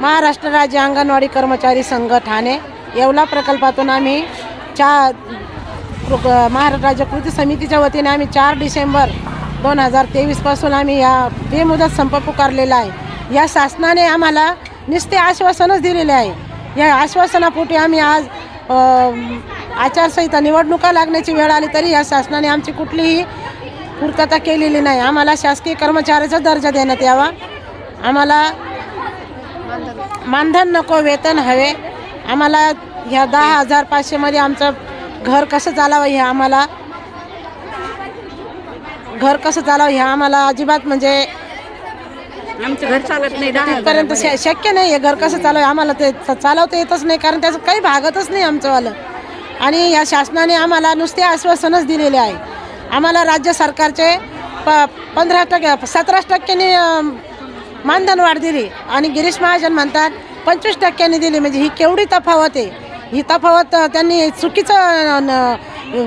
महाराष्ट्र राज्य अंगणवाडी कर्मचारी संघ ठाणे येवला प्रकल्पातून आम्ही चार कृ- महाराष्ट्र राज्य कृती समितीच्या वतीने आम्ही चार डिसेंबर दोन हजार तेवीसपासून आम्ही या बेमुदत संप पुकारलेला आहे. या शासनाने आम्हाला नुसते आश्वासनच दिलेले आहे. या आश्वासनापोटी आम्ही आज आचारसंहिता निवडणुका लागण्याची वेळ आली तरी या शासनाने आमची कुठलीही पूर्तता केलेली नाही. आम्हाला शासकीय कर्मचाऱ्याचा दर्जा देण्यात यावा. आम्हाला मानधन नको वेतन हवे. आम्हाला ह्या दहा हजार पाचशेमध्ये आमचं घर कसं चालावं हे आम्हाला घर कसं चालावं हे आम्हाला अजिबात म्हणजे आमचं घर चालत नाही तिथपर्यंत शक्य नाही आहे घर कसं चालव आम्हाला ते चालवता येतच नाही कारण त्याचं काही भागतच नाही आमचंवालं. आणि या शासनाने आम्हाला नुसते आश्वासनच दिलेले आहे. आम्हाला राज्य सरकारचे प पंधरा टक्के सतरा टक्क्यांनी मानधन वाढ दिली आणि गिरीश महाजन म्हणतात पंचवीस टक्क्यांनी दिली. म्हणजे ही केवढी तफावत आहे? ही तफावत त्यांनी चुकीचं न-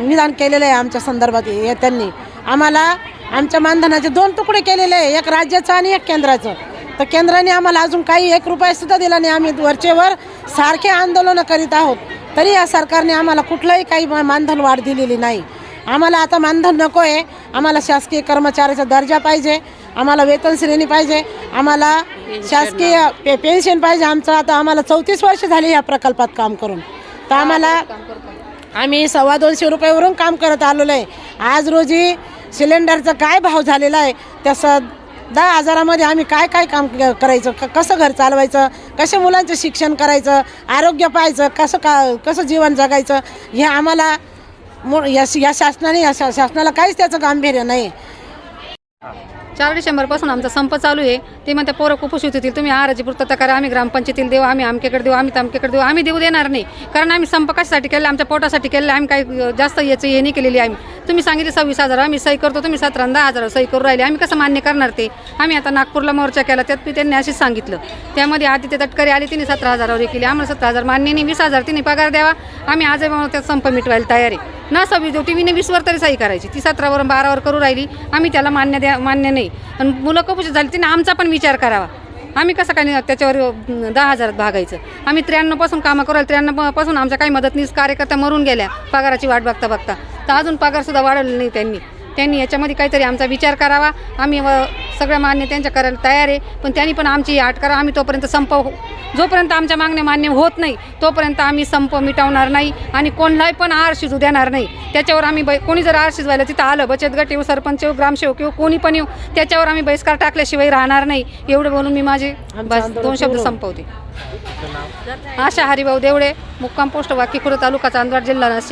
विधान केलेलं आहे आमच्या संदर्भात हे त्यांनी. आम्हाला आमच्या मानधनाचे दोन तुकडे केलेले आहे एक राज्याचं आणि एक केंद्राचं. तर केंद्राने आम्हाला अजून काही एक रुपयासुद्धा दिला नाही. आम्ही वरचेवर सारखे आंदोलनं करीत आहोत. तरी या सरकारने आम्हाला कुठलंही काही मानधन वाढ दिलेली नाही. आम्हाला आता मानधन नको आहे आम्हाला शासकीय कर्मचाऱ्याचा दर्जा पाहिजे. आम्हाला वेतन श्रेणी पाहिजे. आम्हाला शासकीय पे पेन्शन पाहिजे. आमचं आता आम्हाला चौतीस वर्ष झाली या प्रकल्पात काम करून. तर आम्हाला आम्ही सव्वा दोनशे रुपयावरून काम करत आलेलो आहे. आज रोजी सिलेंडरचा काय भाव झालेला आहे? त्या स दहा हजारामध्ये आम्ही काय काय काम करायचं? क कसं घर चालवायचं? कसे मुलांचं शिक्षण करायचं? आरोग्य पाहायचं? कसं का कसं जीवन जगायचं? हे आम्हाला मो या या शासनाने या शा- शासनाला काहीच त्याचं गांभीर्य नाही. चार डिसेंबरपासून आमचा संप चालू आहे. ते म्हणते पोरं कुपोषित होतील. तुम्ही आहाराची पूर्तता करा. आम्ही ग्रामपंचायतीला देऊ. आम्ही आमच्याकडे देऊ. आम्ही तामक्याकडे देऊ. आम्ही देऊ देणार नाही. कारण आम्ही संप कशासाठी केला? आमच्या पोटासाठी केलं. आम्ही काही जास्त याचं हे नाही केलेली आम्ही. तुम्ही सांगितले सव्वीस हजार आम्ही सही करतो तुम्ही सतरांदा दहा हजार सही करू राहिले. आम्ही कसं मान्य करणार ते? आम्ही आता नागपूरला मोर्चा केला त्यात मी त्यांनी अशीच सांगितलं. त्यामध्ये आदित्य तटकरे आले तिने सतरा हजारावर केली. आम्हाला सतरा हजार मान्य नाही वीस हजार तिने पगार द्यावा. आम्ही आजही त्यात संप मिटवायला तयार आहे. ना सव्वीस देऊ टीव्हीने वीसवर तरी सही करायची. ती सतरावर बारावर करू राहिली. आम्ही त्याला मान्य द्या मान्य नाही. आणि मुलं कुपोषित झाली तिने आमचा पण विचार करावा. आम्ही कसं काय नाही त्याच्यावर दहा हजारात भागायचं? आम्ही त्र्याण्णवपासून कामं करू त्र्याण्णवपासून आमच्या काही मदतनीस कार्यकर्त्या मरून गेल्या पगाराची वाट बघता बघता. तर अजून पगारसुद्धा वाढवला नाही त्यांनी. त्यांनी याच्यामध्ये काहीतरी आमचा विचार करावा. आम्ही व सगळ्या मान्य त्यांच्या करायला तयार आहे. पण त्यांनी पण आमची आट करा. आम्ही तोपर्यंत संप जोपर्यंत आमच्या मागण्या मान्य होत नाही तोपर्यंत आम्ही संप मिटवणार नाही आणि कोणालाही पण आर शिजू देणार नाही. त्याच्यावर आम्ही बै कोणी जर आर शिजवायला तिथं आलं बचत गट येऊ सरपंच येऊ ग्रामसेवक येऊ कोणी पण येऊ त्याच्यावर आम्ही बहिष्कार टाकल्याशिवाय राहणार नाही. एवढं बोलून मी माझे बस दोन शब्द संपवते. आशा हरिभाऊ देवळे मुक्काम पोस्ट वाकी तालुका चांदवड जिल्हा नाशिक.